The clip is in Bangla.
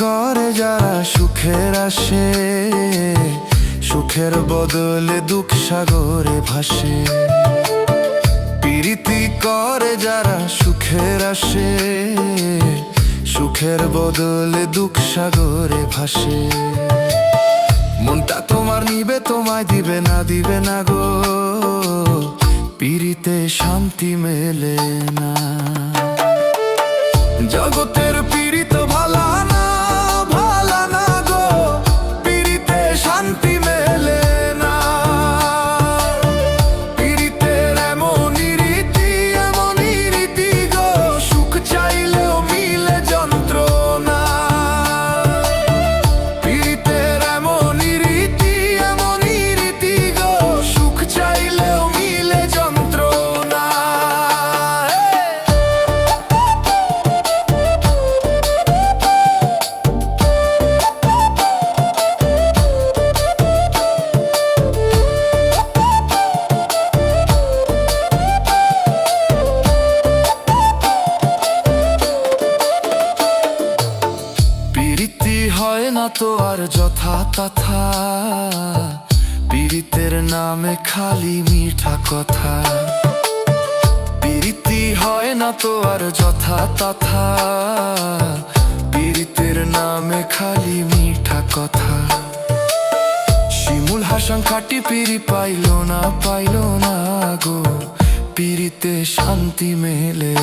করে যারা সুখের আসে, সুখের বদলে দুঃখ সাগরে ভাসে। প্রীতি করে যারা সুখের আসে, সুখের বদলে দুঃখ সাগরে ভাসে। মনটা তোমার নিবে, তোমায় দিবে না দিবে না গো। পিড়িতে শান্তি মেলে না। জগতের তো আর যথা তথা। পীড়িতের নামে খালি মিঠা কথা। প্রীতি হয় না তো আর যথা তথা। পীড়িতের নামে খালি মিঠা কথা। শিমুল হাসান খাটি পিড়ি পাইল না পাইল না গো। পিড়িতে শান্তি মেলে